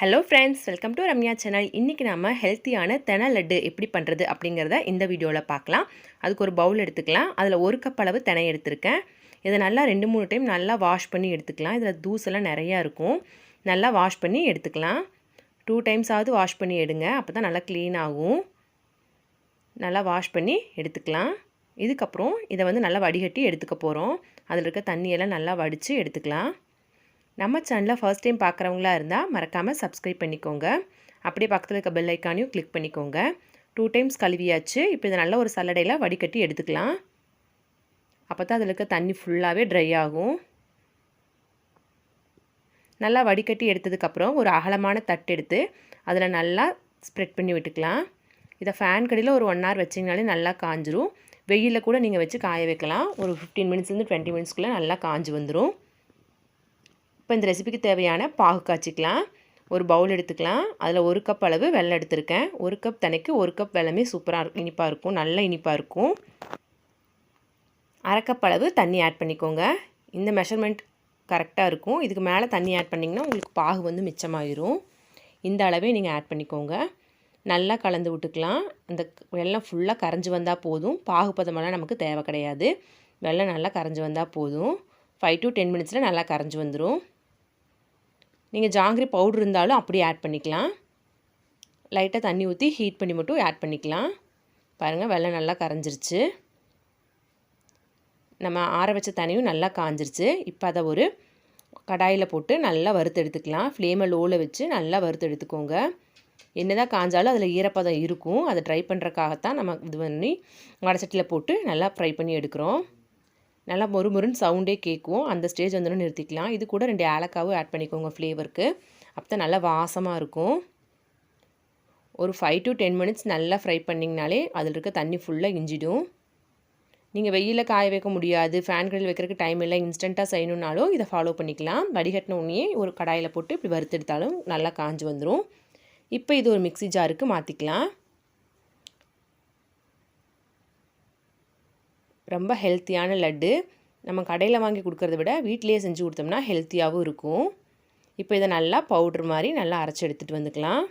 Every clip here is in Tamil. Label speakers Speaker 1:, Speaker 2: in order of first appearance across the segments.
Speaker 1: Hello friends welcome to Ramya channel இன்றைக்கி நம்ம ஹெல்த்தியான தென லட்டு எப்படி பண்ணுறது அப்படிங்கிறத இந்த வீடியோவில் பார்க்கலாம். அதுக்கு ஒரு பவுல் எடுத்துக்கலாம். அதில் ஒரு கப் அளவு தினை எடுத்திருக்கேன். இதை நல்லா ரெண்டு மூணு டைம் நல்லா வாஷ் பண்ணி எடுத்துக்கலாம். இதில் தூசெல்லாம் நிறையா இருக்கும். நல்லா வாஷ் பண்ணி எடுத்துக்கலாம். டூ டைம்ஸாவது வாஷ் பண்ணி எடுங்க. அப்போ தான் நல்லா க்ளீன் ஆகும். நல்லா வாஷ் பண்ணி எடுத்துக்கலாம். இதுக்கப்புறம் இதை வந்து நல்லா வடிகட்டி எடுத்துக்க போகிறோம் அதில் இருக்க தண்ணியெல்லாம் நல்லா வடித்து எடுத்துக்கலாம். நம்ம சேனலில் ஃபர்ஸ்ட் டைம் பார்க்குறவங்களா இருந்தால் மறக்காமல் சப்ஸ்கிரைப் பண்ணிக்கோங்க. அப்படியே பக்கத்தில் இருக்க பெல் ஐக்கானையும் கிளிக் பண்ணிக்கோங்க. டூ டைம்ஸ் கழுவியாச்சு. இப்போ இதை நல்ல ஒரு சல்லடையில் வடிகட்டி எடுத்துக்கலாம். அப்போ தான் அதில் இருக்க தண்ணி ஃபுல்லாகவே ட்ரை ஆகும். நல்லா வடிகட்டி எடுத்ததுக்கப்புறம் ஒரு அகலமான தட்டு எடுத்து அதில் நல்லா ஸ்ப்ரெட் பண்ணி விட்டுக்கலாம். இதை ஃபேன் கடையில் ஒரு ஒன் ஹவர் வச்சிங்கனாலே நல்லா காஞ்சிரும். வெயிலில் கூட நீங்கள் வச்சு காய வைக்கலாம். ஒரு ஃபிஃப்டீன் மினிட்ஸ்லேருந்து டுவெண்ட்டி மினிட்ஸ்க்குள்ளே நல்லா காஞ்சி வந்துடும் இப்போ இந்த ரெசிபிக்கு தேவையான பாகு காய்ச்சிக்கலாம். ஒரு பவுல் எடுத்துக்கலாம். அதில் ஒரு கப் அளவு வெள்ளம் எடுத்திருக்கேன். ஒரு கப் தனிக்கு ஒரு கப் வெள்ளமே சூப்பராக இனிப்பாக இருக்கும். நல்ல இனிப்பாக இருக்கும். அரை கப் அளவு தண்ணி ஆட் பண்ணிக்கோங்க. இந்த மெஷர்மெண்ட் கரெக்டாக இருக்கும். இதுக்கு மேலே தண்ணி ஆட் பண்ணிங்கன்னா உங்களுக்கு பாகு வந்து மிச்சமாயிரும். இந்த அளவே நீங்கள் ஆட் பண்ணிக்கோங்க. நல்லா கலந்து விட்டுக்கலாம். அந்த வெள்ளம் ஃபுல்லாக கரைஞ்சி வந்தால் போதும். பாகு பதமெல்லாம் நமக்கு தேவை கிடையாது. வெள்ளம் நல்லா கரைஞ்சி வந்தால் போதும். ஃபைவ் டு டென் மினிட்ஸில் நல்லா கரைஞ்சி வந்துடும் நீங்கள் ஜாங்கிரி பவுட்ரு இருந்தாலும் அப்படியே ஆட் பண்ணிக்கலாம். லைட்டாக தண்ணி ஊற்றி ஹீட் பண்ணி மட்டும் ஆட் பண்ணிக்கலாம். பாருங்கள் வெள்ளம் நல்லா கரைஞ்சிருச்சு. நம்ம ஆற வச்ச தண்ணியும் நல்லா காஞ்சிருச்சு. இப்போ அதை ஒரு கடாயில் போட்டு நல்லா வறுத்து எடுத்துக்கலாம். ஃப்ளேமை லோவில் வச்சு நல்லா வறுத்து எடுத்துக்கோங்க. என்ன தான் காஞ்சாலும் அதில் ஈரப்பதம் இருக்கும். அதை ட்ரை பண்ணுறக்காகத்தான் நம்ம இது பண்ணி வடச்சட்டியில் போட்டு நல்லா ஃப்ரை பண்ணி எடுக்கிறோம். நல்லா மொறு மொறுன்னு சவுண்டே கேட்கும் அந்த ஸ்டேஜ் வந்து நிறுத்திக்கலாம். இது கூட ரெண்டு ஏலக்காவும் ஆட் பண்ணிக்கோங்க ஃப்ளேவருக்கு அப்போ தான் நல்லா வாசமாக இருக்கும். ஒரு ஃபைவ் டு டென் மினிட்ஸ் நல்லா ஃப்ரை பண்ணிங்கனாலே அதில் இருக்க தண்ணி ஃபுல்லாக இஞ்சிடும். நீங்கள் வெயிலில் காய வைக்க முடியாது. ஃபேன் கடையில் வைக்கிறதுக்கு டைம் இல்லை. இன்ஸ்டண்ட்டாக செய்யணுன்னாலும் இதை ஃபாலோ பண்ணிக்கலாம். வடிகட்டின உடனே ஒரு கடாயில் போட்டு இப்படி வறுத்தெடுத்தாலும் நல்லா காஞ்சி வந்துடும் இப்போ இது ஒரு மிக்சி ஜாருக்கு மாற்றிக்கலாம் ரொம்ப ஹெல்த்தியான லட்டு. நம்ம கடையில் வாங்கி கொடுக்குறத விட வீட்டிலேயே செஞ்சு கொடுத்தோம்னா ஹெல்த்தியாகவும் இருக்கும். இப்போ இதை நல்லா பவுட்ரு மாதிரி நல்லா அரைச்சி எடுத்துகிட்டு வந்துக்கலாம்.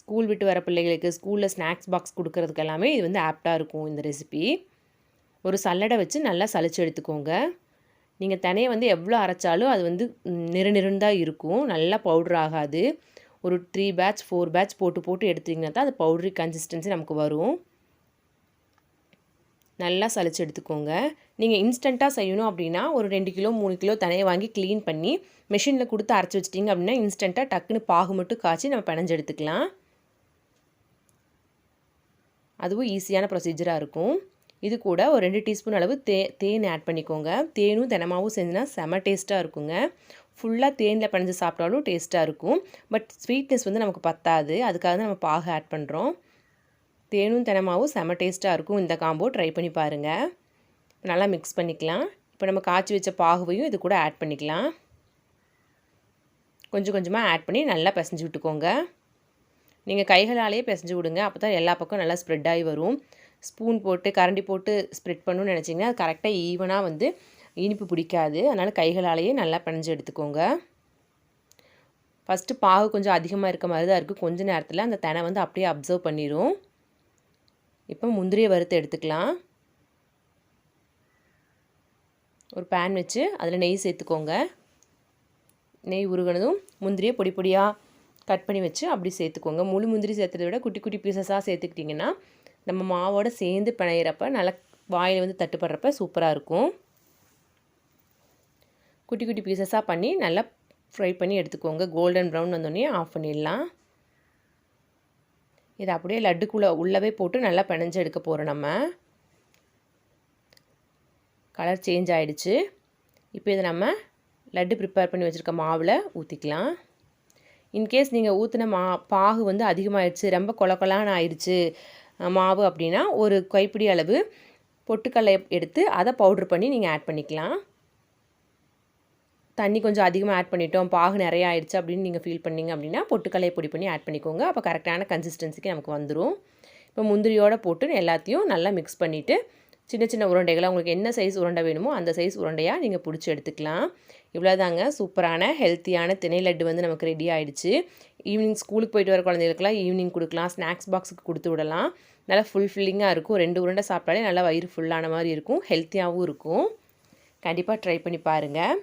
Speaker 1: ஸ்கூல் விட்டு வர பிள்ளைகளுக்கு ஸ்கூலில் ஸ்நாக்ஸ் பாக்ஸ் கொடுக்கறதுக்கு எல்லாமே இது வந்து ஆப்டாக இருக்கும் இந்த ரெசிபி ஒரு சல்லடை வச்சு நல்லா சளிச்சு எடுத்துக்கோங்க. நீங்கள் தனையை வந்து எவ்வளோ அரைச்சாலும் அது வந்து நிறு இருக்கும். நல்லா பவுட்ரு ஆகாது. ஒரு த்ரீ பேட்ச் ஃபோர் பேட்ச் போட்டு போட்டு எடுத்திங்கன்னா தான் அது பவுட்ரி கன்சிஸ்டன்சி நமக்கு வரும். நல்லா சளிச்சு எடுத்துக்கோங்க. நீங்கள் இன்ஸ்டண்ட்டாக செய்யணும் அப்படின்னா ஒரு ரெண்டு கிலோ மூணு கிலோ தனையை வாங்கி க்ளீன் பண்ணி மிஷினில் கொடுத்து அரைச்சி வச்சிட்டிங்க அப்படின்னா இன்ஸ்டண்ட்டாக டக்குன்னு பாகு மட்டும் காய்ச்சி நம்ம பிணைஞ்சு எடுத்துக்கலாம். அதுவும் ஈஸியான ப்ரொசீஜராக இருக்கும். இது கூட ஒரு ரெண்டு டீஸ்பூன் அளவு தே தேன் ஆட் பண்ணிக்கோங்க. தேனும் தினமாவும் செஞ்சுனா செம டேஸ்ட்டாக இருக்குங்க. ஃபுல்லாக தேனில் பிணைஞ்சு சாப்பிட்டாலும் டேஸ்ட்டாக இருக்கும். பட் ஸ்வீட்னஸ் வந்து நமக்கு பத்தாது. அதுக்காக தான் நம்ம பாகு ஆட் பண்ணுறோம் தேனும் தினமாவும் செம டேஸ்ட்டாக இருக்கும். இந்த காம்போ ட்ரை பண்ணி பாருங்கள் நல்லா மிக்ஸ் பண்ணிக்கலாம். இப்போ நம்ம காய்ச்சி வச்ச பாகுவையும் இது கூட ஆட் பண்ணிக்கலாம். கொஞ்சம் கொஞ்சமாக ஆட் பண்ணி நல்லா பிசைஞ்சு விட்டுக்கோங்க. நீங்கள் கைகளாலேயே பிசைஞ்சு விடுங்க. அப்போ தான் எல்லா பக்கம் நல்லா ஸ்ப்ரெட் ஆகி வரும். ஸ்பூன் போட்டு கரண்டி போட்டு ஸ்ப்ரெட் பண்ணணும்னு நினச்சிங்கன்னா அது கரெக்டாக ஈவனாக வந்து இனிப்பு பிடிக்காது. அதனால் கைகளாலேயே நல்லா பிணைஞ்சு எடுத்துக்கோங்க. ஃபஸ்ட்டு பாகு கொஞ்சம் அதிகமாக இருக்க மாதிரி தான் இருக்குது கொஞ்ச நேரத்தில் அந்த தெனை வந்து அப்படியே அப்சர்வ் பண்ணிடும் இப்போ முந்திரியை வறுத்து எடுத்துக்கலாம். ஒரு பேன் வச்சு அதில் நெய் சேர்த்துக்கோங்க. நெய் உருகினதும் முந்திரியை பொடி பொடியாக கட் பண்ணி வச்சு அப்படி சேர்த்துக்கோங்க. முழு முந்திரி சேர்த்துறத விட குட்டி குட்டி பீசஸாக சேர்த்துக்கிட்டிங்கன்னா நம்ம மாவோடு சேர்ந்து பிணையிறப்ப நல்லா வாயில் வந்து தட்டுப்படுறப்ப சூப்பராக இருக்கும். குட்டி குட்டி பீசஸாக பண்ணி நல்லா ஃப்ரை பண்ணி எடுத்துக்கோங்க. கோல்டன் ப்ரௌன் வந்தோடனே ஆஃப் பண்ணிடலாம். இதை அப்படியே லட்டுக்குள்ளே உள்ளவே போட்டு நல்லா பிணைஞ்சு எடுக்க போகிறோம் நம்ம. கலர் சேஞ்ச் ஆகிடுச்சு இப்போ இதை நம்ம லட்டு ப்ரிப்பேர் பண்ணி வச்சுருக்க மாவில் ஊற்றிக்கலாம் இன்கேஸ் நீங்கள் ஊற்றின மா பாகு வந்து அதிகமாகிடுச்சு ரொம்ப கொலக்கொலான்னு ஆயிடுச்சு மாவு அப்படின்னா ஒரு கைப்பிடி அளவு பொட்டுக்கடலை எடுத்து அதை பவுட்ரு பண்ணி நீங்கள் ஆட் பண்ணிக்கலாம். தண்ணி கொஞ்சம் அதிகமாக ஆட் பண்ணிட்டோம் பாகு நிறைய ஆயிடுச்சு அப்படின்னு நீங்கள் ஃபீல் பண்ணிங்க அப்படின்னா பொட்டுக்கலையை பொடி பண்ணி ஆட் பண்ணிக்கோங்க. அப்போ கரெக்டான கன்சிஸ்டன்சிக்கு நமக்கு வந்துடும் இப்போ முந்திரியோடு போட்டு எல்லாத்தையும் நல்லா மிக்ஸ் பண்ணிவிட்டு சின்ன சின்ன உருண்டைகளை உங்களுக்கு என்ன சைஸ் உருண்டை வேணுமோ அந்த சைஸ் உருண்டையாக நீங்கள் பிடிச்சி எடுத்துக்கலாம். இவ்வளோதாங்க சூப்பரான ஹெல்த்தியான திணை லட்டு வந்து நமக்கு ரெடி ஆகிடுச்சு ஈவினிங் ஸ்கூலுக்கு போயிட்டு வர குழந்தைகளுக்குலாம் ஈவினிங் கொடுக்கலாம். ஸ்நாக்ஸ் பாக்ஸுக்கு கொடுத்து விடலாம். நல்லா ஃபுல் ஃபில்லிங்காக இருக்கும். ரெண்டு உருண்டை சாப்பிட்டாலே நல்லா வயிறு ஃபுல்லான மாதிரி இருக்கும். ஹெல்த்தியாகவும் இருக்கும். கண்டிப்பாக ட்ரை பண்ணி பாருங்கள்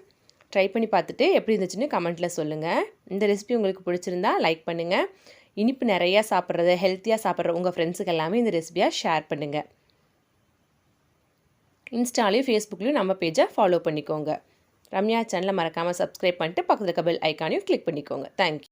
Speaker 1: ட்ரை பண்ணி பார்த்துட்டு எப்படி இருந்துச்சுன்னு கமெண்ட்டில் சொல்லுங்கள் இந்த ரெசிபி உங்களுக்கு பிடிச்சிருந்தா லைக் பண்ணுங்கள் இனிப்பு நிறையா சாப்பிட்றது ஹெல்த்தியாக சாப்பிட்ற உங்கள் ஃப்ரெண்ட்ஸுக்கு எல்லாமே இந்த ரெசிபியாக ஷேர் பண்ணுங்கள் இன்ஸ்டாலையும் ஃபேஸ்புக்லேயும் நம்ம பேஜை ஃபாலோ பண்ணிக்கோங்க. ரம்யா சேனலை மறக்காமல் சப்ஸ்கிரைப் பண்ணிட்டு பக்கத்தில் இருக்க பெல் ஐக்கானையும் கிளிக் பண்ணிக்கோங்க. தேங்க்யூ